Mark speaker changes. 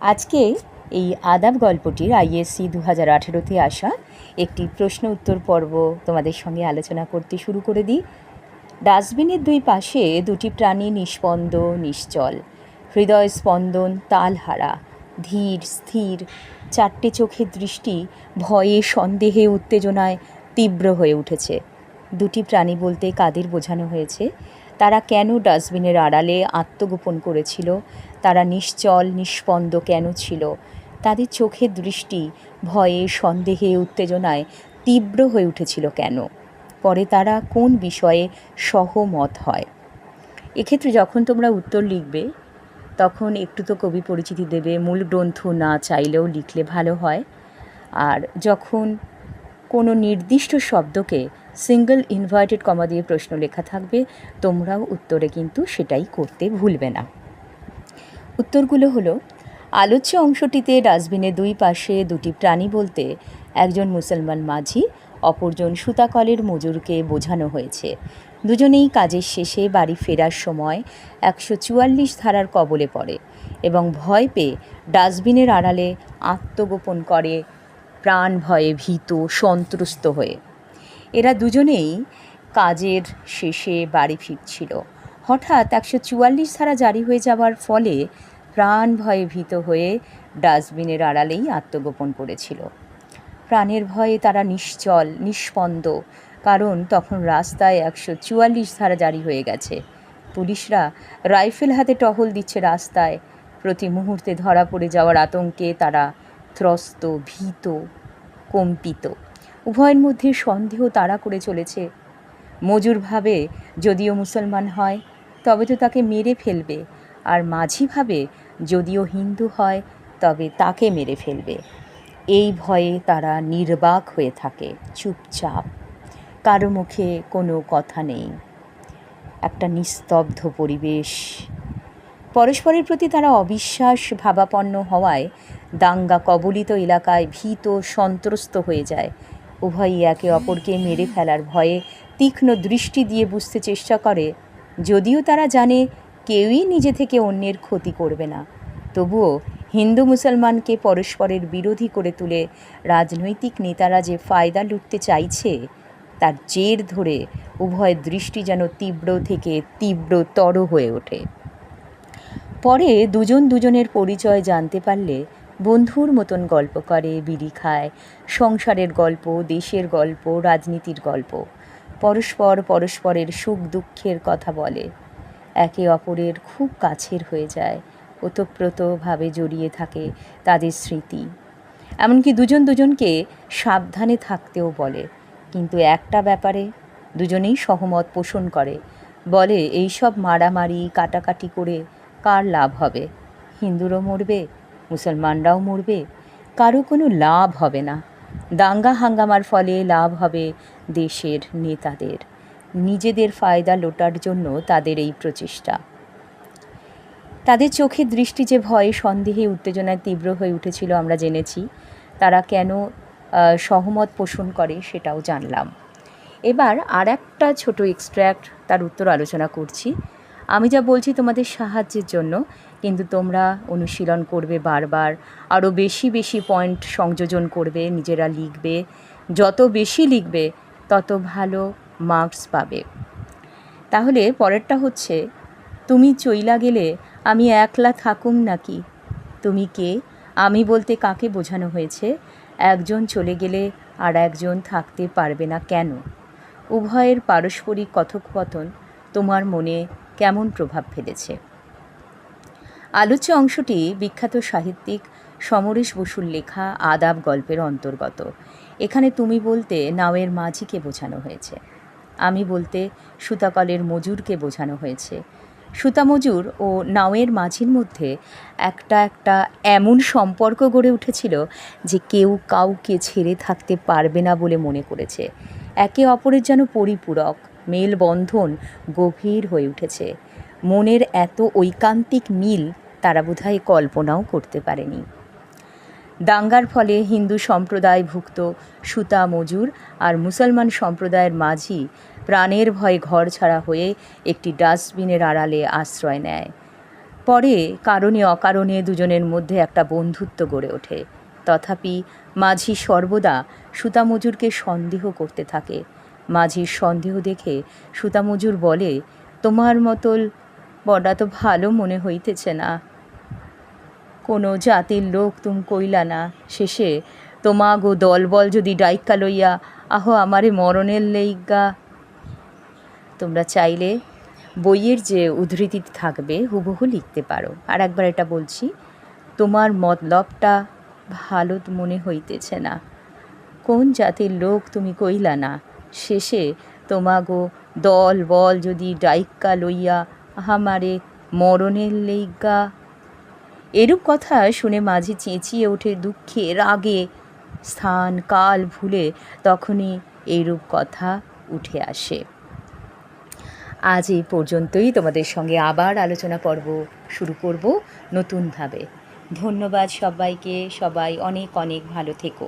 Speaker 1: আজকে এই আদাব গল্পটির আইএসসি দু হাজার আঠেরোতে আসা একটি প্রশ্ন উত্তর পর্ব তোমাদের সঙ্গে আলোচনা করতে শুরু করে দিই। ডাস্টবিনের দুই পাশে দুটি প্রাণী নিষ্পন্দ, নিশ্চল। হৃদয় স্পন্দন, তালহারা। ধীর, স্থির। চারটে চোখের দৃষ্টি ভয়ে, সন্দেহে, উত্তেজনায় তীব্র হয়ে উঠেছে। দুটি প্রাণী বলতে কাদের বোঝানো হয়েছে? তারা কেন ডাস্টবিনের আড়ালে আত্মগোপন করেছিল? তারা নিশ্চল, নিষ্পন্দ কেন ছিল? তাদের চোখের দৃষ্টি ভয়ে, সন্দেহে, উত্তেজনায় তীব্র হয়ে উঠেছিল কেন? পরে তারা কোন বিষয়ে সহমত হয়? এক্ষেত্রে যখন তোমরা উত্তর লিখবে, তখন একটু তো কবি পরিচিতি দেবে। মূল গ্রন্থ না চাইলেও লিখলে ভালো হয়। আর যখন কোনো নির্দিষ্ট শব্দকে সিঙ্গল ইনভার্টেড কমা দিয়ে প্রশ্ন লেখা থাকবে, তোমরাও উত্তরে কিন্তু সেটাই করতে ভুলবে না। উত্তরগুলো হলো, আলোচ্য অংশটিতে ডাস্টবিনের দুই পাশে দুটি প্রাণী বলতে একজন মুসলমান মাঝি, অপরজন সুতাকলের মজুরকে বোঝানো হয়েছে। দুজনেই কাজের শেষে বাড়ি ফেরার সময় একশো চুয়াল্লিশ ধারার কবলে পড়ে এবং ভয় পেয়ে ডাস্টবিনের আড়ালে আত্মগোপন করে, প্রাণ ভয়ে ভীত সন্ত্রস্ত হয়ে। এরা দুজনেই কাজের শেষে বাড়ি ফিরছিল। হঠাৎ একশো চুয়াল্লিশ ধারা জারি হয়ে যাওয়ার ফলে প্রাণ ভয়ে ভীত হয়ে ডাস্টবিনের আড়ালেই আত্মগোপন করেছিল। প্রাণের ভয়ে তারা নিশ্চল, নিষ্পন্দ, কারণ তখন রাস্তায় একশো চুয়াল্লিশ ধারা জারি হয়ে গেছে। পুলিশরা রাইফেল হাতে টহল দিচ্ছে রাস্তায়। প্রতি মুহূর্তে ধরা পড়ে যাওয়ার আতঙ্কে তারা ত্রস্ত, ভীত, কম্পিত। উভয়ের মধ্যে সন্দেহ তাড়া করে চলেছে। মজুরভাবে যদিও মুসলমান হয় তবে তো তাকে মেরে ফেলবে। আর মাঝি ভাবে, যদিও হিন্দু হয়, তবে তাকে মেরে ফেলবে। এই ভয়ে তারা নির্বাক হয়ে থাকে, চুপচাপ। কারও মুখে কোনো কথা নেই। একটা নিস্তব্ধ পরিবেশ। পরস্পরের প্রতি তারা অবিশ্বাস ভাবাপন্ন হওয়ায় দাঙ্গা কবলিত এলাকায় ভীত সন্ত্রস্ত হয়ে যায়। উভয়ই একে অপরকে মেরে ফেলার ভয়ে তীক্ষ্ণ দৃষ্টি দিয়ে বুঝতে চেষ্টা করে যদিও তারা জানে কেউই নিজে থেকে অন্যের ক্ষতি করবে না। তবুও হিন্দু মুসলমানকে পরস্পরের বিরোধী করে তুলে রাজনৈতিক নেতারা যে ফায়দা লুটতে চাইছে, তার জের ধরে উভয়ের দৃষ্টি যেন তীব্র থেকে তীব্রতর হয়ে ওঠে। পরে দুজন দুজনের পরিচয় জানতে পারলে বন্ধুর মতন গল্প করে, বিড়ি খায়, সংসারের গল্প, দেশের গল্প, রাজনীতির গল্প। পরস্পর পরস্পরের সুখ দুঃখের কথা বলে। একে অপরের খুব কাছের হয়ে যায়, ওতপ্রোতভাবে জড়িয়ে থাকে তাদের স্মৃতি। এমনকি দুজন দুজনকে সাবধানে থাকতেও বলে। কিন্তু একটা ব্যাপারে দুজনেই সহমত পোষণ করে। বলে এইসব মারামারি, কাটাকাটি করে কার লাভ হবে? হিন্দুরও মরবে, মুসলমানরাও মরবে। কারও কোনো লাভ হবে না। দাঙ্গা হাঙ্গামার ফলে লাভ হবে দেশের নেতাদের। নিজেদের ফায়দা লোটার জন্য তাদের এই প্রচেষ্টা। তাদের চোখের দৃষ্টি যে ভয়ে, সন্দেহে, উত্তেজনায় তীব্র হয়ে উঠেছিল আমরা জেনেছি। তারা কেন সহমত পোষণ করে সেটাও জানলাম। এবার আর একটা ছোটো এক্সট্র্যাক্ট তার উত্তর আলোচনা করছি। আমি যা বলছি তোমাদের সাহায্যের জন্য, কিন্তু তোমরা অনুশীলন করবে বারবার, আরও বেশি বেশি পয়েন্ট সংযোজন করবে, নিজেরা লিখবে। যত বেশি লিখবে তত ভালো মার্কস পাবে। তাহলে পরেরটা হচ্ছে, তুমি চইলা গেলে আমি একলা থাকুম নাকি? তুমি কে? আমি বলতে কাকে বোঝানো হয়েছে? একজন চলে গেলে আর একজন থাকতে পারবে না কেন? উভয়ের পারস্পরিক কথোপকথন তোমার মনে কেমন প্রভাব ফেলেছে? আলোচ্য অংশটি বিখ্যাত সাহিত্যিক সমরেশ বসুর লেখা আদাব গল্পের অন্তর্গত। এখানে তুমি বলতে নাওয়ের মাঝিকে বোঝানো হয়েছে। আমি বলতে সুতাকলের মজুরকে বোঝানো হয়েছে। সুতা মজুর ও নাওয়ের মাঝির মধ্যে একটা একটা এমন সম্পর্ক গড়ে উঠেছিল যে কেউ কাউকে ছেড়ে থাকতে পারবে না বলে মনে করেছে। একে অপরের যেন পরিপূরক, মেলবন্ধন গভীর হয়ে উঠেছে। মনের এত ঐকান্তিক মিল তারা বোধহয় কল্পনাও করতে পারেনি। দাঙ্গার ফলে হিন্দু সম্প্রদায়ভুক্ত সুতা মজুর আর মুসলমান সম্প্রদায়ের মাঝি প্রাণের ভয়ে ঘর ছাড়া হয়ে একটি ডাস্টবিনের আড়ালে আশ্রয় নেয়। পরে কারণে অকারণে দুজনের মধ্যে একটা বন্ধুত্ব গড়ে ওঠে। তথাপি মাঝি সর্বদা সুতামজুরকে সন্দেহ করতে থাকে। মাঝির সন্দেহ দেখে সুতামজুর বলে, তোমার মতল বড়া তো ভালো মনে হইতেছে না। কোনো জাতির লোক তুম কইলা না। শেষে তোমা গো দলবল যদি ডাইক্কা লইয়া আহো আমারে মরণের লেইগা। তোমরা চাইলে বইয়ের যে উদ্ধৃতি থাকবে হুবহু লিখতে পারো। আর একবার এটা বলছি, তোমার মতলবটা ভালো মনে হইতেছে না। কোন জাতির লোক তুমি কইলা না। শেষে তোমাগো দল বল যদি ডাইক্কা লইয়া আমারে মরণের লেইগা। এরূপ কথা শুনে মাঝে চেঁচিয়ে ওঠে দুঃখে রাগে স্থান, কাল ভুলে তখনই এইরূপ কথা উঠে আসে। আজ এই পর্যন্তই তোমাদের সঙ্গে আবার আলোচনা পর্ব শুরু করব নতুনভাবে। ধন্যবাদ সবাইকে, সবাই অনেক অনেক ভালো থেকো।